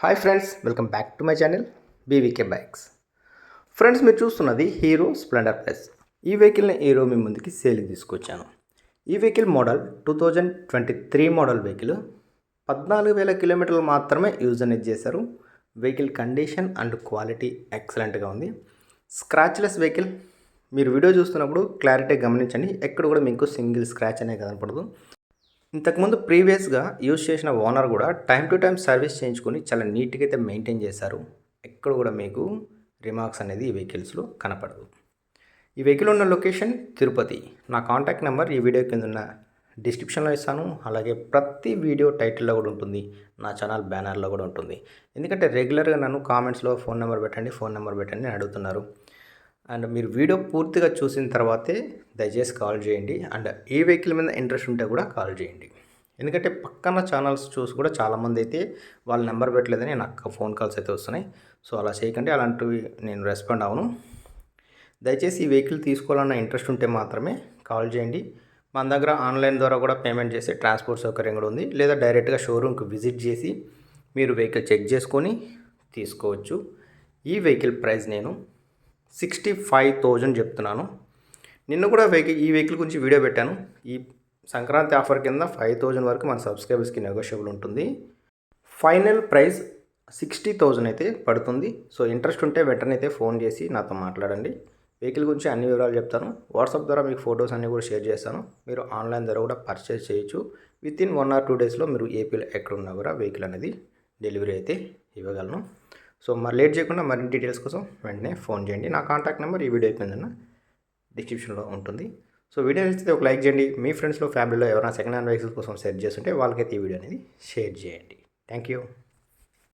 Hi friends welcome back to my channel BVK bikes friends మీరు చూస్తున్నది hero Splendor plus ఈ వెహికల్ని hero మీ ముందుకి సేల్కి తీసుకొచ్చాను. ఈ vehicle model two thousand twenty three model vehicle పద్నాలుగు వేల కిలోమీటర్లు మాత్రమే యూజ్ అనేది చేశారు. వెహికల్ కండిషన్ అండ్ క్వాలిటీ ఎక్సలెంట్గా ఉంది. స్క్రాచ్లెస్ వెహికల్ మీరు వీడియో చూస్తున్నప్పుడు క్లారిటీ గమనించండి. ఎక్కడ కూడా మీకు సింగిల్ స్క్రాచ్ అనే కనపడదు. ఇంతకుముందు ప్రీవియస్గా యూజ్ చేసిన ఓనర్ కూడా టైం టు టైం సర్వీస్ చేయించుకొని చాలా నీట్గా అయితే మెయింటైన్ చేశారు. ఎక్కడ కూడా మీకు రిమార్క్స్ అనేది ఈ వెహికల్స్లో కనపడదు ఈ వెహికల్ ఉన్న లొకేషన్ తిరుపతి. నా కాంటాక్ట్ నెంబర్ ఈ వీడియో కింద ఉన్న డిస్క్రిప్షన్లో ఇస్తాను. అలాగే ప్రతి వీడియో టైటిల్లో కూడా ఉంటుంది. నా ఛానల్ బ్యానర్లో కూడా ఉంటుంది. ఎందుకంటే రెగ్యులర్గా నన్ను కామెంట్స్లో ఫోన్ నెంబర్ పెట్టండి ఫోన్ నెంబర్ పెట్టండి అని అడుగుతున్నారు. అండ్ మీరు వీడియో పూర్తిగా చూసిన తర్వాతే దయచేసి కాల్ చేయండి. అండ్ ఈ వెహికల్ మీద ఇంట్రెస్ట్ ఉంటే కూడా కాల్ చేయండి. ఎందుకంటే పక్కన ఛానల్స్ చూసి కూడా చాలామంది అయితే వాళ్ళ నెంబర్ పెట్టలేదని నాకు ఫోన్ కాల్స్ అయితే వస్తున్నాయి. సో అలా చేయకండి. అలాంటివి నేను రెస్పాండ్ అవను దయచేసి ఈ వెహికల్ తీసుకోవాలన్న ఇంట్రెస్ట్ ఉంటే మాత్రమే కాల్ చేయండి. మన దగ్గర ఆన్లైన్ ద్వారా కూడా పేమెంట్ చేసే ట్రాన్స్పోర్ట్ సౌకర్యం కూడా ఉంది. లేదా డైరెక్ట్గా షోరూమ్కి విజిట్ చేసి మీరు వెహికల్ చెక్ చేసుకొని తీసుకోవచ్చు. ఈ వెహికల్ ప్రైస్ నేను సిక్స్టీ ఫైవ్ థౌజండ్ చెప్తున్నాను. నిన్న కూడా వెహికల్ ఈ వెహికల్ గురించి వీడియో పెట్టాను. ఈ సంక్రాంతి ఆఫర్ కింద ఫైవ్ థౌజండ్ వరకు మన సబ్స్క్రైబర్స్కి నెగోషియబుల్ ఉంటుంది. ఫైనల్ ప్రైస్ సిక్స్టీ థౌజండ్ అయితే పడుతుంది. సో ఇంట్రెస్ట్ ఉంటే వెంటనే అయితే ఫోన్ చేసి నాతో మాట్లాడండి. వెహికల్ గురించి అన్ని వివరాలు చెప్తాను. వాట్సాప్ ద్వారా మీకు ఫొటోస్ అన్నీ కూడా షేర్ చేస్తాను. మీరు ఆన్లైన్ ద్వారా కూడా పర్చేస్ చేయొచ్చు. Within one or two డేస్లో మీరు ఏపీలో ఎక్కడ ఉన్నా కూడా వెహికల్ అనేది డెలివరీ అయితే ఇవ్వగలను. సో మరి లేట్ చేయకుండా మరిన్ని డీటెయిల్స్ కోసం వెంటనే ఫోన్ చేయండి. నా కాంటాక్ట్ నెంబర్ ఈ వీడియో కింద డిస్క్రిప్షన్లో ఉంటుంది. సో వీడియో నచ్చితే ఒక లైక్ చేయండి. మీ ఫ్రెండ్స్లో ఫ్యామిలీలో ఎవరైనా సెకండ్ హ్యాండ్ వెహికల్స్ కోసం సెర్చ్ చేస్తుంటే వాళ్ళకైతే ఈ వీడియో అనేది షేర్ చేయండి. Thank you